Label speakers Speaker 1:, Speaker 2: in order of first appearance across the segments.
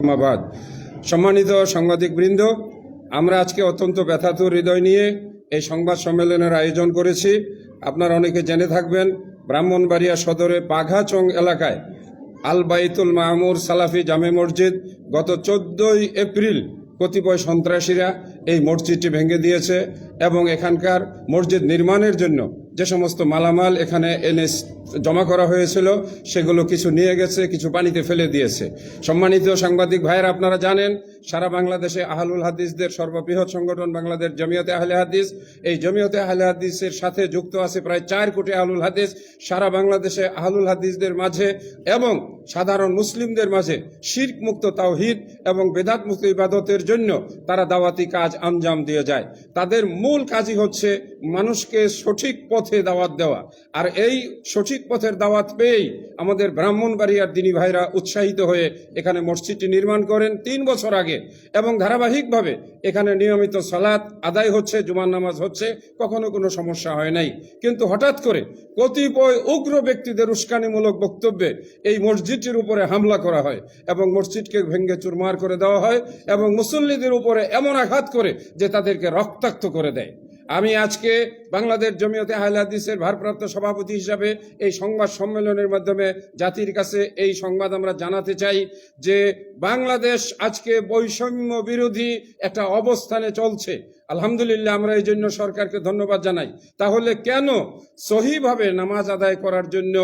Speaker 1: ধন্যবাদ সম্মানিত সাংবাদিক বৃন্দ আমরা আজকে অত্যন্ত ব্যথাতুর হৃদয় নিয়ে এই সংবাদ সম্মেলনের আয়োজন করেছি। আপনারা অনেকে জেনে থাকবেন, ব্রাহ্মণবাড়িয়া সদরে বাঘাচং এলাকায় আল বাইতুল মাহমুর সালাফি জামে মসজিদ গত চোদ্দই এপ্রিল কতিপয় সন্ত্রাসীরা এই মসজিদটি ভেঙে দিয়েছে এবং এখানকার মসজিদ নির্মাণের জন্য যে সমস্ত মালামাল এখানে এনে জমা করা হয়েছিল, সেগুলো কিছু নিয়ে গেছে, কিছু পানিতে ফেলে দিয়েছে। সম্মানিত সাংবাদিক ভাইয়েরা, আপনারা জানেন, সারা বাংলাদেশে আহলুল হাদিসদের সর্ববৃহৎ সংগঠন বাংলাদেশ জমিয়তে আহলে হাদিস। এই জমিয়তে আহলে হাদিসের সাথে যুক্ত আছে প্রায় চার কোটি আহলুল হাদিস। সারা বাংলাদেশে আহলুল হাদিসদের মাঝে এবং সাধারণ মুসলিমদের মাঝে শির্ক মুক্ত তাওহিদ এবং বেদাত মুক্ত ইবাদতের জন্য তারা দাওয়াতি কাজ আঞ্জাম দিয়ে যায়। তাদের মূল কাজই হচ্ছে মানুষকে সঠিক পথে দাওয়াত দেওয়া। আর এই সঠিক পথের দাওয়াত পেয়েই আমাদের ব্রাহ্মণবাড়িয়ার দিনী ভাইরা উৎসাহিত হয়ে এখানে মসজিদটি নির্মাণ করেন তিন বছর আগে। এবং ধারাবাহিকভাবে এখানে নিয়মিত সালাত আদায় হচ্ছে, জুমার নামাজ হচ্ছে, কখনো কোনো সমস্যা হয় নাই। কিন্তু হঠাৎ করে কতিপয় উগ্র ব্যক্তিদের উস্কানিমূলক বক্তব্যে এই মসজিদটির উপরে হামলা করা হয় এবং মসজিদকে ভেঙ্গে চুরমার করে দেওয়া হয় এবং মুসল্লিদের উপরে এমন আঘাত করে যে তাদেরকে রক্তাক্ত করে দেয়। আমি আজকে বাংলাদেশ জমিয়তে আহলে হাদিসের ভারপ্রাপ্ত সভাপতি হিসাবে এই সংবাদ সম্মেলনের মাধ্যমে জাতির কাছে এই সংবাদ আমরা জানাতে চাই যে বাংলাদেশ আজকে বৈষম্য বিরোধী একটা অবস্থানে চলছে। আলহামদুলিল্লাহ আমরা এই জন্য সরকারকে ধন্যবাদ জানাই। তাহলে কেন সহিভাবে নামাজ আদায় করার জন্য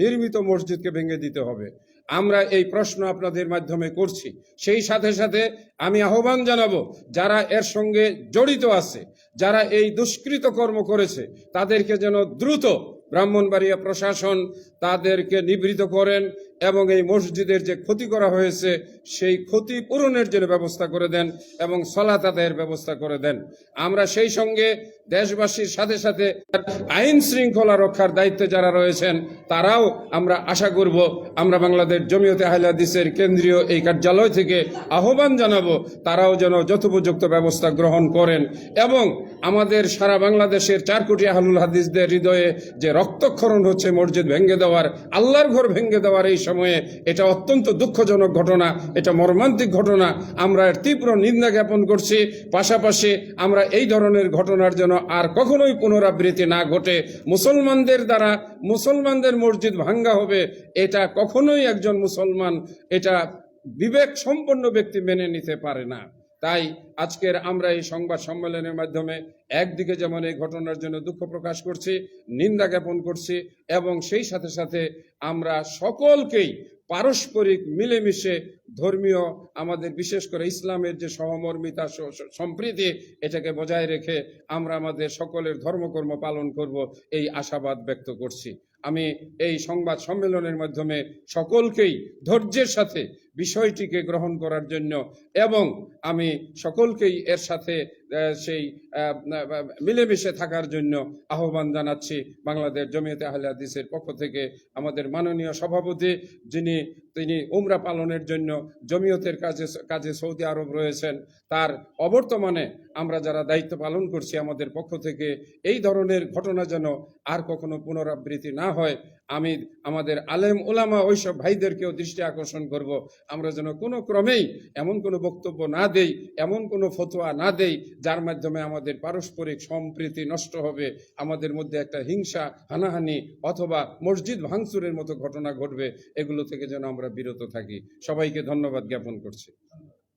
Speaker 1: নির্মিত মসজিদকে ভেঙে দিতে হবে? আমরা এই প্রশ্ন আপনাদের মাধ্যমে করছি। সেই সাথে সাথে আমি আহ্বান জানাব, যারা এর সঙ্গে জড়িত আছে, যারা এই দুষ্কৃত কর্ম করেছে, তাদেরকে যেন দ্রুত ব্রাহ্মণবাড়িয়া প্রশাসন তাদেরকে নিবৃত করেন এবং এই মসজিদের যে ক্ষতি করা হয়েছে, সেই ক্ষতি পূরণের জন্য ব্যবস্থা করে দেন এবং সলাত আদায়ের ব্যবস্থা করে দেন। আমরা সেই সঙ্গে দেশবাসীর সাথে সাথে আইন শৃঙ্খলা রক্ষার দায়িত্বে যারা রয়েছেন, তারাও আমরা আশা করব আমরা বাংলাদেশ জমিয়তে হাদিসের কেন্দ্রীয় এই কার্যালয় থেকে আহ্বান জানাব, তারাও যেন যথোপযুক্ত ব্যবস্থা গ্রহণ করেন এবং আমাদের সারা বাংলাদেশের চার কোটি আহলুল হাদিসদের হৃদয়ে যে রক্তক্ষরণ হচ্ছে মসজিদ ভেঙ্গে দেওয়ার, আল্লাহর ঘর ভেঙ্গে দেওয়ার এই সময়ে এটা অত্যন্ত দুঃখজনক ঘটনা, এটা মর্মান্তিক ঘটনা। আমরা এর তীব্র নিন্দা জ্ঞাপন করছি। পাশাপাশি আমরা এই ধরনের ঘটনার জন্য আর কখনোই পুনরাবৃত্তি না ঘটে। মুসলমানদের দ্বারা মুসলমানদের মসজিদ ভাঙ্গা হবে, এটা কখনোই একজন মুসলমান, এটা বিবেক সম্পন্ন ব্যক্তি মেনে নিতে পারে না। তাই আজকের আমরা এই সংবাদ সম্মেলনের মাধ্যমে একদিকে যেমন এই ঘটনার জন্য দুঃখ প্রকাশ করছি, নিন্দা জ্ঞাপন করছি এবং সেই সাথে সাথে আমরা সকলকেই পারস্পরিক মিলেমিশে ধর্মীয় আমাদের বিশেষ করে ইসলামের যে সহমর্মিতা সম্প্রীতি এটাকে বজায় রেখে আমরা আমাদের সকলের ধর্মকর্ম পালন করব এই আশাবাদ ব্যক্ত করছি। আমি এই সংবাদ সম্মেলনের মাধ্যমে সকলকেই ধৈর্যের সাথে বিষয়টিকে গ্রহণ করার জন্য এবং আমি সকলকেই এর সাথে সেই মিলেমিশে থাকার জন্য আহ্বান জানাচ্ছি বাংলাদেশ জমিয়তে আহলে হাদিসের পক্ষ থেকে আমাদের মাননীয় সভাপতি যিনি, তিনি উমরা পালনের জন্য জমিয়তের কাজে কাজে সৌদি আরব রয়েছেন। তার অবর্তমানে আমরা যারা দায়িত্ব পালন করছি আমাদের পক্ষ থেকে এই ধরনের ঘটনা যেন আর কখনো পুনরাবৃত্তি না হয়। আমি আমাদের আলেম ওলামা ওইসব ভাইদেরকেও দৃষ্টি আকর্ষণ করব। আমরা যেন কোনো ক্রমেই এমন কোনো বক্তব্য না দেই এমন কোনো ফতোয়া না দেই যার মাধ্যমে আমাদের পারস্পরিক সম্প্রীতি নষ্ট হবে আমাদের মধ্যে একটা হিংসা হানাহানি অথবা মসজিদ ভাঙচুরের মতো ঘটনা ঘটবে এগুলো থেকে যেন আমরা বিরত থাকি। সবাইকে ধন্যবাদ জ্ঞাপন করছি।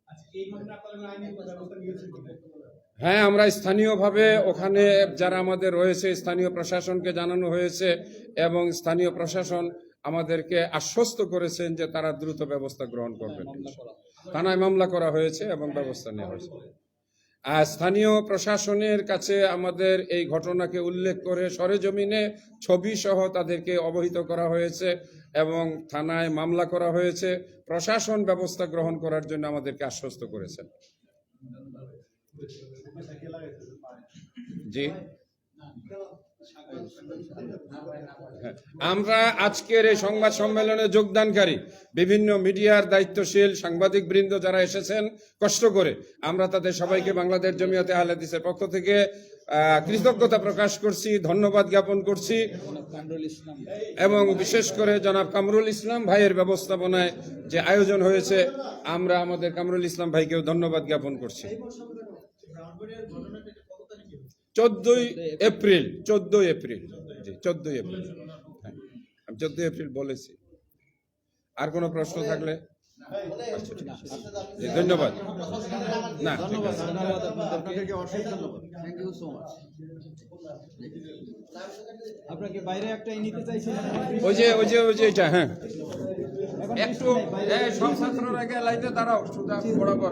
Speaker 2: আচ্ছা, এই ঘটনা কিনা?
Speaker 1: হ্যাঁ আমরা স্থানীয়ভাবে ওখানে যারা আমাদের রয়েছে স্থানীয় প্রশাসনকে জানানো হয়েছে এবং স্থানীয় প্রশাসন আমাদেরকে আশ্বস্ত করেছেন যে তারা দ্রুত ব্যবস্থা গ্রহণ করবেন। থানায় মামলা করা হয়েছে এবং ব্যবস্থা নেওয়া হয়েছে। আর স্থানীয় প্রশাসনের কাছে আমাদের এই ঘটনাকে উল্লেখ করে সরেজমিনে ছবি সহ তাদেরকে অবহিত করা হয়েছে এবং থানায় মামলা করা হয়েছে। প্রশাসন ব্যবস্থা গ্রহণ করার জন্য আমাদেরকে আশ্বস্ত করেছেন। জি। আমরা আজকের এই সংবাদ সম্মেলনে যোগদানকারী বিভিন্ন মিডিয়ার দায়িত্বশীল সাংবাদিক বৃন্দ যারা এসেছেন কষ্ট করে, আমরা তাদের সবাইকে বাংলাদেশ জমিয়তে আহলাদিসের পক্ষ থেকে কৃতজ্ঞতা প্রকাশ করছি, ধন্যবাদ জ্ঞাপন করছি এবং বিশেষ করে জনাব কামরুল ইসলাম ভাইয়ের ব্যবস্থাপনায় যে আয়োজন হয়েছে, আমরা আমাদের কামরুল ইসলাম ভাইকেও ধন্যবাদ জ্ঞাপন করছি। চোদ্দই এপ্রিল চোদ্দই এপ্রিল জি চোদ্দই এপ্রিল। হ্যাঁ, আমি চোদ্দই এপ্রিল বলেছি। আর কোনো প্রশ্ন থাকলে? ধন্যবাদ। না ঠিক আছে।
Speaker 3: আপনাকে বাইরে নিতে
Speaker 1: ওই যে ওই যে ওই যে এটা হ্যাঁ। একটু এই সব ছাত্ররা আগে লাইতে দাঁড়াও সুদা বরাবর।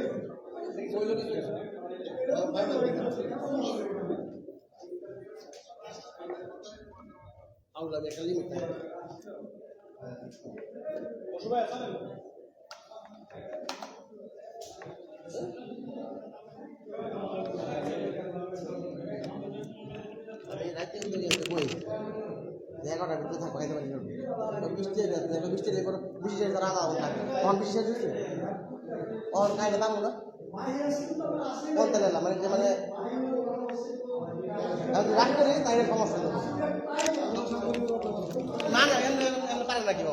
Speaker 1: ওখানে দাঁড়াও, দাঁড়াও। সবাইকে লাইন করো।
Speaker 4: এগারোটার ভিতরে থাকব বৃষ্টি পারি বৃষ্টি বৃষ্টি বৃষ্টি তারা আলাদা থাকে তখন বৃষ্টি শেষ হচ্ছে অন খাইলে দাম না বলতে নিলাম মানে যে মানে রাখতে নেই তাই সমস্যা। না না এমনি এমনি পারে না। কি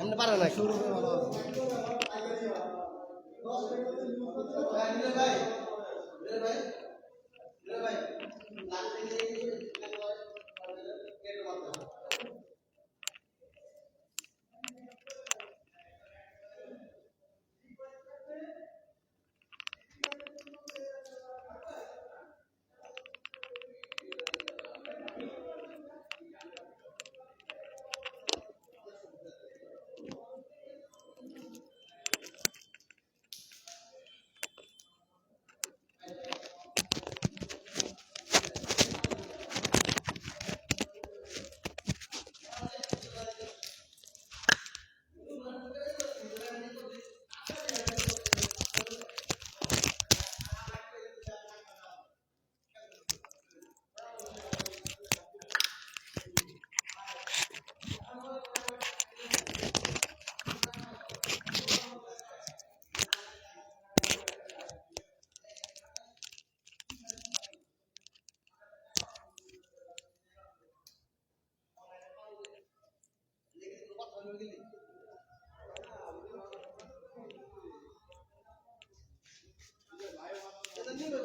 Speaker 4: এমনি পারে না শুরু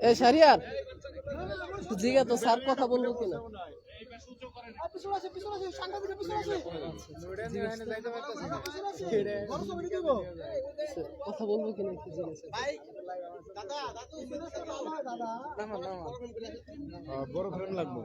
Speaker 5: এ শারিয়ার জিগা তো স্যার কথা বলব কিনা? কথা বলব কিনা একটু জিজ্ঞেস
Speaker 3: বড় ফ্রেম লাগবে।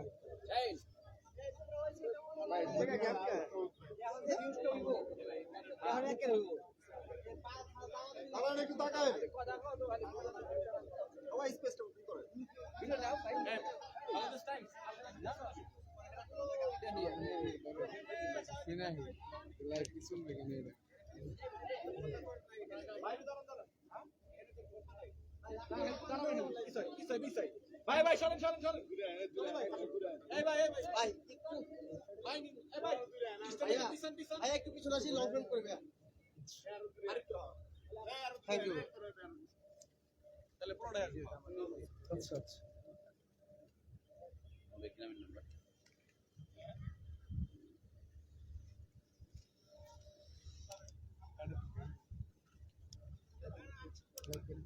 Speaker 2: ভাই ভাই সরেন সরেন সরেন এই ভাই এই ভাই
Speaker 4: ভাই
Speaker 2: ভাই এই ভাই পিছন পিছন
Speaker 4: ভাই একটু পিছনে আসি লং ফ্রেম করবে থ্যাংক ইউ
Speaker 2: তাহলে পুরোটাই
Speaker 5: আচ্ছা আচ্ছা Gracias.